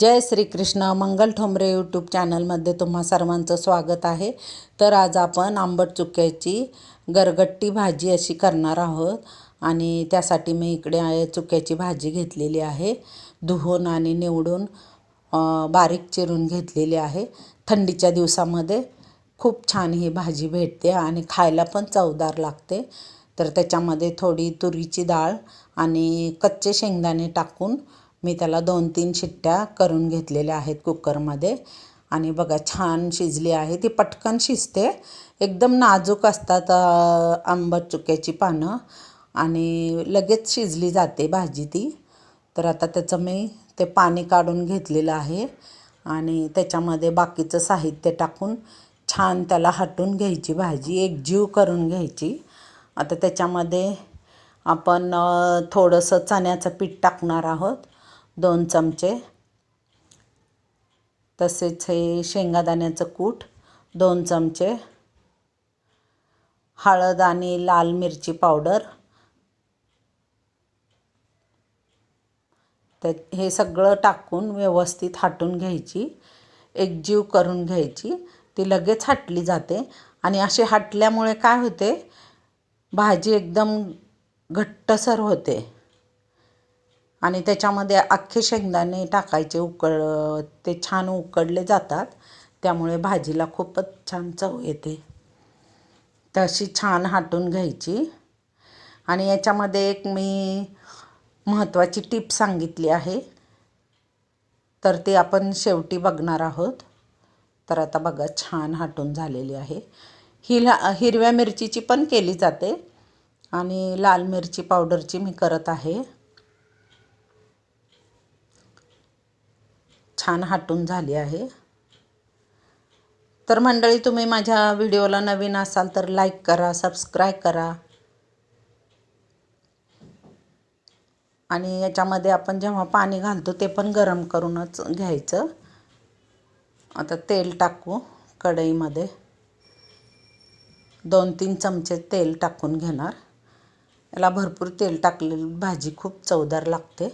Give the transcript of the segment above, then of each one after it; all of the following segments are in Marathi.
जय श्रीकृष्ण मंगल ठोंबरे यूट्यूब चॅनलमध्ये तुम्हा सर्वांचं स्वागत आहे. तर आज आपण आंबट चुक्याची गरगट्टी भाजी अशी करणार आहोत आणि त्यासाठी मी इकडे चुक्याची भाजी घेतलेली आहे. धुवून आणि निवडून बारीक चिरून घेतलेली आहे. थंडीच्या दिवसामध्ये खूप छान ही भाजी भेटते आणि खायला पण चवदार लागते. तर त्याच्यामध्ये थोडी तुरीची डाळ आणि कच्चे शेंगदाणे टाकून मी त्याला दोन तीन शिट्ट्या करून घेतलेल्या आहेत कुकरमध्ये. आणि बघा छान शिजली आहे. ती पटकन शिजते. एकदम नाजूक असतात आंबट चुक्याची पानं. आणि लगेच शिजली जाते भाजी ती. तर आता त्याचं मी ते पाणी काढून घेतलेलं आहे. आणि त्याच्यामध्ये बाकीचं साहित्य टाकून छान त्याला हटून घ्यायची भाजी. एक जीव करून घ्यायची. आता त्याच्यामध्ये आपण थोडंसं चण्याचं पीठ टाकणार आहोत. दोन चमचे. तसेच हे शेंगादाण्याचं कूट दोन चमचे. हळद आणि लाल मिरची पावडर. त्या हे सगळं टाकून व्यवस्थित हाटून घ्यायची. एकजीव करून घ्यायची. ती लगेच हाटली जाते. आणि अशी हाटल्यामुळे काय होते? भाजी एकदम घट्टसर होते. आणि त्याच्यामध्ये अख्खे शेंगदाणे टाकायचे उकळ ते छान उकडले जातात. त्यामुळे भाजीला खूपच छान चव येते. तशी छान हाटून घ्यायची. आणि याच्यामध्ये एक मी महत्त्वाची टीप सांगितली आहे. तर ती आपण शेवटी बघणार आहोत. तर आता बघा छान हाटून झालेली आहे. ही ला हिरव्या मिरचीची पण केली जाते. आणि लाल मिरची पावडरची मी करत आहे. छान हाटून झाली आहे. तर मंडळी तुम्ही माझ्या व्हिडिओला नवीन असाल तर लाईक करा सबस्क्राईब करा. आणि याच्यामध्ये आपण जेव्हा पाणी घालतो ते पण गरम करूनच घ्यायचं. आता तेल टाकू कढईमध्ये. दोन तीन चमचे तेल टाकून घेणार. याला भरपूर तेल टाकलेली भाजी खूप चवदार लागते.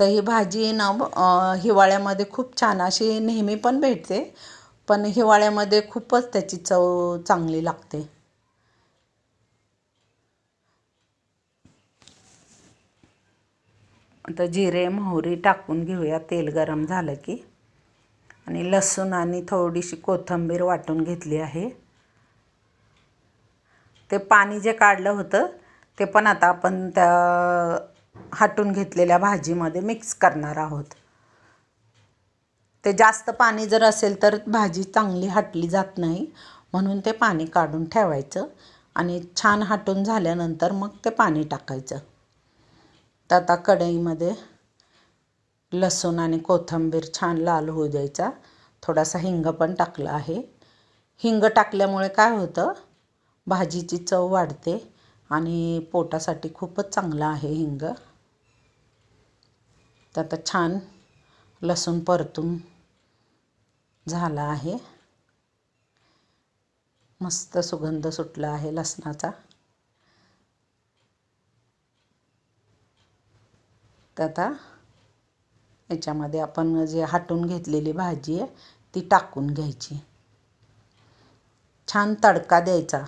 तर ही भाजी ना हिवाळ्यामध्ये खूप छान अशी नेहमी पण भेटते. पण हिवाळ्यामध्ये खूपच त्याची चव चांगली लागते. आता जिरे मोहरी टाकून घेऊया. तेल गरम झालं की. आणि लसूण आणि थोडीशी कोथिंबीर वाटून घेतली आहे. ते पाणी जे काढलं होतं ते पण आता आपण त्या हाटून घेतलेल्या भाजीमध्ये मिक्स करणार आहोत. ते जास्त पाणी जर असेल तर भाजी चांगली हाटली जात नाही म्हणून ते पाणी काढून ठेवायचं आणि छान हाटून झाल्यानंतर मग ते पाणी टाकायचं. तर आता कढईमध्ये लसूण आणि कोथिंबीर छान लाल होऊ द्यायचा. थोडासा हिंग पण टाकला आहे. हिंग टाकल्यामुळे काय होतं? भाजीची चव वाढते आणि पोटासाठी खूपच चांगलं आहे हिंग. तर आता छान लसूण परतून झाला आहे. मस्त सुगंध सुटला आहे लसणाचा. तर आता याच्यामध्ये आपण जे हाटून घेतलेली भाजी आहे ती टाकून घ्यायची. छान तडका द्यायचा.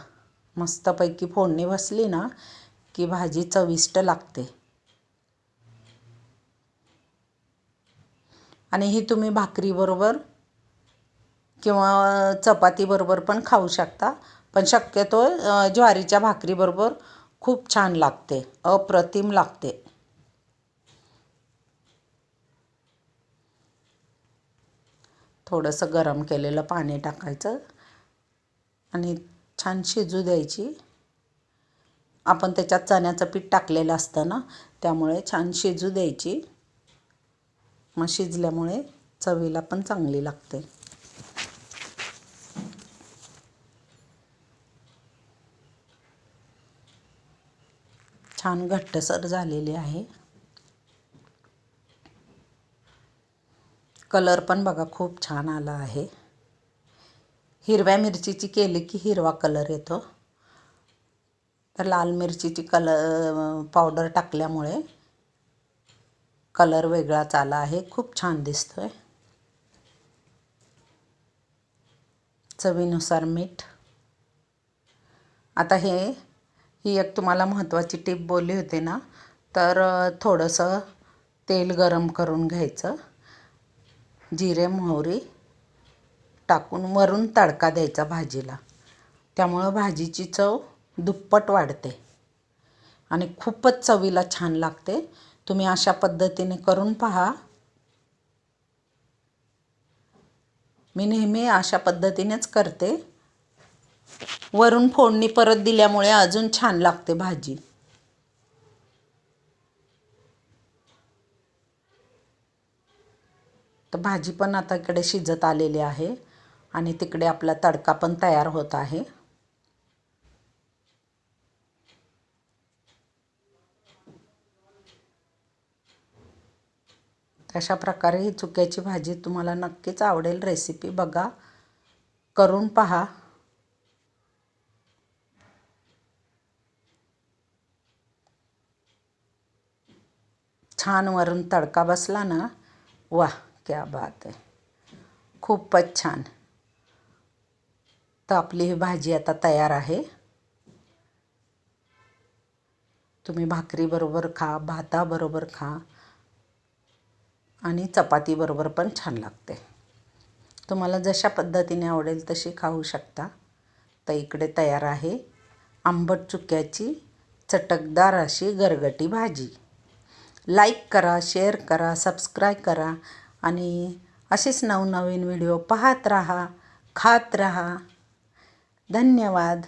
मस्तपैकी फोडणी बसली ना की भाजी चविष्ट लागते. आणि ही तुम्ही भाकरीबरोबर किंवा चपातीबरोबर पण खाऊ शकता. पण शक्यतो ज्वारीच्या भाकरीबरोबर खूप छान लागते अप्रतिम लागते. थोडंसं गरम केलेलं पाणी टाकायचं आणि छान शिजू द्यायची. आपण त्याच्यात चण्याचं पीठ टाकलेलं असतं ना त्यामुळे छान शिजू द्यायची. मग शिजल्यामुळे चवीला पण चांगली लागते. छान घट्टसर झालेली आहे. कलर पण बघा खूप छान आला आहे. हिरव्या मिरचीची केली की हिरवा कलर येतो. तर लाल मिरचीची कलर पावडर टाकल्यामुळे कलर वेगळाच आला आहे. खूप छान दिसतोय. चवीनुसार मीठ. आता हे ही एक तुम्हाला महत्त्वाची टीप बोलली होती ना तर थोडंसं तेल गरम करून घ्यायचं. जिरे मोहरी टाकून वरून तडका द्यायचा भाजीला. त्यामुळं भाजीची चव दुप्पट वाढते. आणि खूपच चवीला छान लागते. तुम्ही अशा पद्धतीने करून पहा. मी नेहमी अशा पद्धतीनेच करते. वरून फोडणी परत दिल्यामुळे अजून छान लागते भाजी. तर भाजी पण आता इकडे शिजत आलेली आहे आणि तिकडे आपला तडका पण तयार होत आहे. अशा प्रकारे ही चुक्याची भाजी तुम्हाला नक्कीच आवडेल. रेसिपी बघा. करून पहा. छान वरून तडका बसला ना? वा क्या बात आहे. खूपच छान. तर आपली ही भाजी आता तयार आहे. तुम्ही भाकरीबरोबर खा भाताबरोबर खा. आणि चपातीबरोबर पण छान लागते. तुम्हाला जशा पद्धतीने आवडेल तशी खाऊ शकता. तर इकडे तयार आहे आंबट चुक्याची चटकदार अशी गरगटी भाजी. लाईक करा शेअर करा सबस्क्राईब करा आणि असेच नवनवीन व्हिडिओ पाहत राहा खात राहा. धन्यवाद.